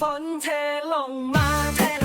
ฝนเทลงมาเท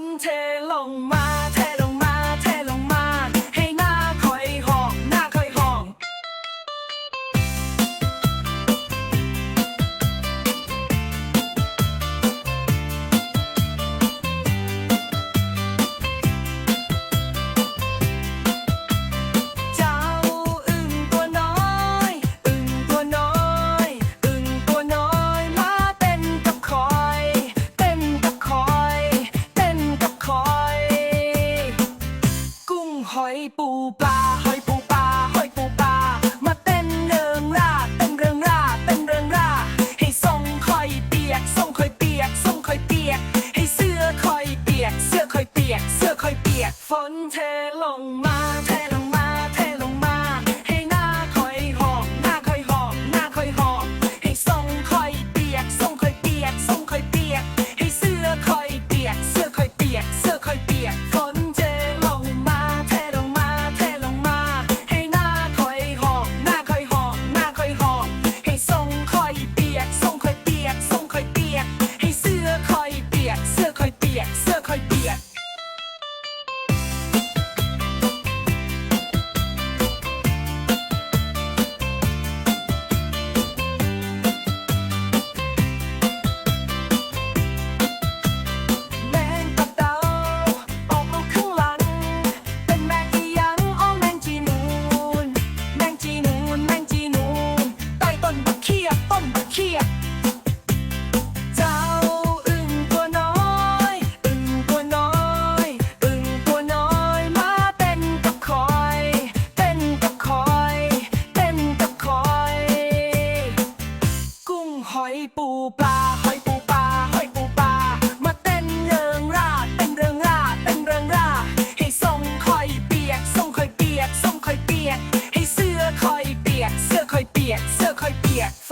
นเทลงมาเทลงมา นเทลงมาเท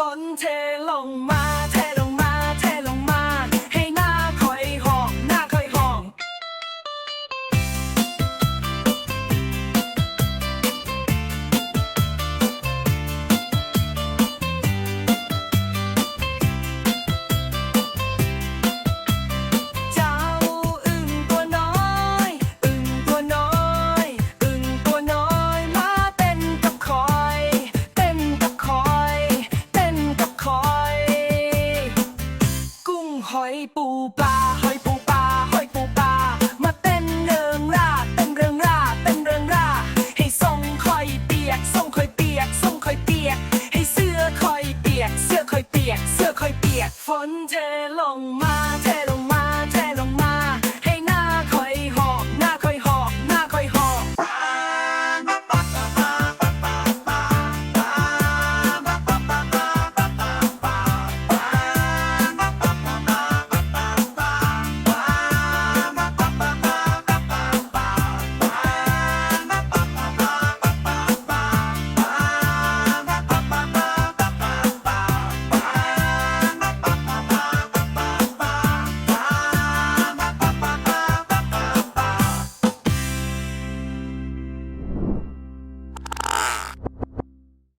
ฝนเทลงมาเทลง people back.